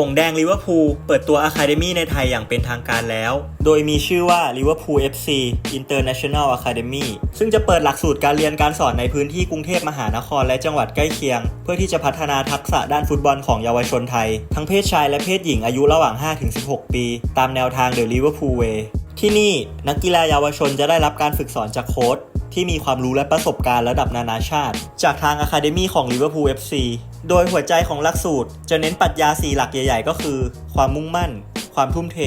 หงแดงลิเวอร์พูลเปิดตัวอะคาเดมี่ในไทยอย่างเป็นทางการแล้ว โดยมีชื่อว่า Liverpool FC International Academy ซึ่งจะเปิดหลักสูตรการเรียนการสอนในพื้นที่กรุงเทพมหานครและจังหวัดใกล้เคียง เพื่อที่จะพัฒนาทักษะด้านฟุตบอลของเยาวชนไทย ทั้งเพศชายและเพศหญิงอายุระหว่าง 5-16 ปี ตามแนวทาง The Liverpool Way ที่นี่นักกีฬาเยาวชนจะได้รับการฝึกสอนจากโค้ช ที่มีความรู้และประสบการณ์ระดับนานาชาติ จากทางอะคาเดมี่ของ Liverpool FC โดยหัวใจของหลักสูตร จะเน้นปรัชญา4หลักใหญ่ ๆ ก็คือ ความมุ่งมั่น ความทุ่มเท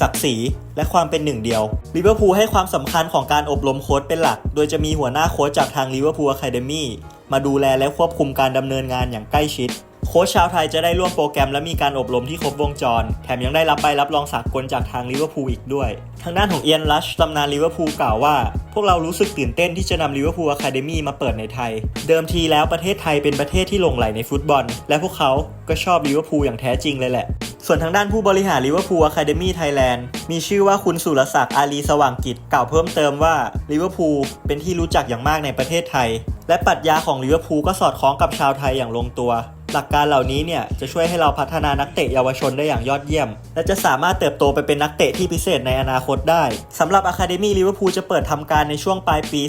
ศักดิ์ศรี และความเป็นหนึ่งเดียวลิเวอร์พูลให้ความสำคัญของการอบรมโค้ชเป็นหลัก โดยจะมีหัวหน้าโค้ชจากทาง Liverpool Academy มาดูแลและควบคุมการดำเนินงานอย่างใกล้ชิด โค้ชชาวไทยจะได้ร่วมโปรแกรมและมีการอบรมที่ครบวงจร แถมยังได้รับใบรับรองสากลจากทางลิเวอร์พูลอีกด้วย ทางด้านของเอียนลัชตำนานลิเวอร์พูลกล่าวว่า พวกเรารู้สึกตื่นเต้นที่จะนำลิเวอร์พูลอะคาเดมี่มาเปิดในไทย เดิมทีแล้วประเทศไทยเป็นประเทศที่หลงใหลในฟุตบอล และพวกเขาก็ชอบลิเวอร์พูลอย่างแท้จริงเลยแหละ ส่วนทางด้านผู้บริหารลิเวอร์พูลอะคาเดมี่ไทยแลนด์มีชื่อว่าคุณสุรศักดิ์อาลีสว่างกิจกล่าวเพิ่มเติมว่าลิเวอร์พูลเป็นที่รู้จักอย่างมากในประเทศไทย และปรัชญาของลิเวอร์พูลก็สอดคล้องกับชาวไทยอย่างลงตัว หลักการเหล่านี้เนี่ยจะช่วยให้เราพัฒนานักเตะเยาวชนได้อย่างยอดเยี่ยม และจะสามารถเติบโตไปเป็นนักเตะที่พิเศษในอนาคตได้สำหรับ Academy Liverpool จะเปิดทำการในช่วงปลายปี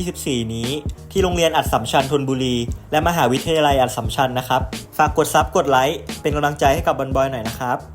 2024 นี้ ที่โรงเรียนอัดสัมชัญธนบุรี และมหาวิทยาลัยอัดสัมชัญนะครับ ฝากกดซับกดไลค์เป็นกำลังใจให้กับบอลบอยหน่อยนะครับ